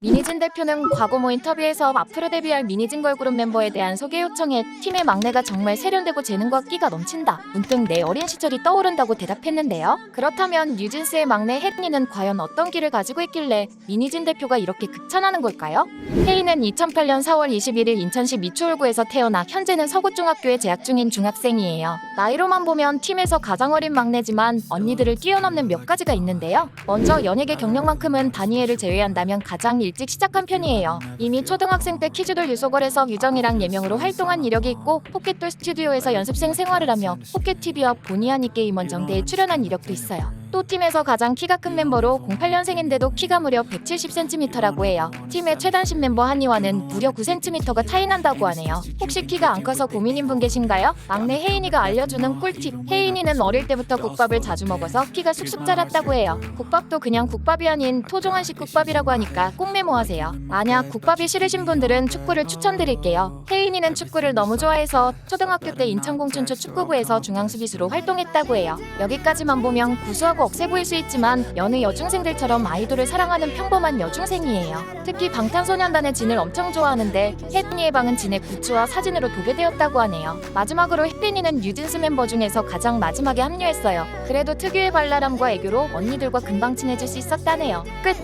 미니진 대표는 과거 모 인터뷰에서 앞으로 데뷔할 미니진 걸그룹 멤버에 대한 소개 요청에 팀의 막내가 정말 세련되고 재능과 끼가 넘친다. 문득 내 어린 시절이 떠오른다고 대답했는데요. 그렇다면 뉴진스의 막내 혜린이는 과연 어떤 길을 가지고 있길래 미니진 대표가 이렇게 극찬하는 걸까요? 혜인은 2008년 4월 21일 인천시 미추홀구에서 태어나 현재는 서구중학교에 재학 중인 중학생이에요. 나이로만 보면 팀에서 가장 어린 막내지만 언니들을 뛰어넘는 몇 가지가 있는데요. 먼저 연예계 경력만큼은 다니엘을 제외한다면 가장 일찍 시작한 편이에요. 이미 초등학생 때 키즈돌 유소걸에서 유정이랑 예명으로 활동한 이력이 있고 포켓돌 스튜디오에서 연습생 생활을 하며 포켓TV와 보니 아니 게임원 정대에 출연한 이력도 있어요. 또 팀에서 가장 키가 큰 멤버로 08년생인데도 키가 무려 170cm라고 해요. 팀의 최단신 멤버 한이와는 무려 9cm가 차이 난다고 하네요. 혹시 키가 안 커서 고민인 분 계신가요? 막내 혜인이가 알려주는 꿀팁. 혜인이는 어릴 때부터 국밥을 자주 먹어서 키가 쑥쑥 자랐다고 해요. 국밥도 그냥 국밥이 아닌 토종한식 국밥이라고 하니까 꼭 메모하세요. 만약 국밥이 싫으신 분들은 축구를 추천드릴게요. 혜인이는 축구를 너무 좋아해서 초등학교 때 인천공춘초 축구부에서 중앙수비수로 활동했다고 해요. 여기까지만 보면 구수 하고 억세 보일 수 있지만 여느 여중생들처럼 아이돌을 사랑하는 평범한 여중생이에요. 특히 방탄소년단의 진을 엄청 좋아하는데 혜린이의 방은 진의 굿즈와 사진으로 도배되었다고 하네요. 마지막으로 혜린이는 뉴진스 멤버 중에서 가장 마지막에 합류했어요. 그래도 특유의 발랄함과 애교로 언니들과 금방 친해질 수 있었다네요. 끝!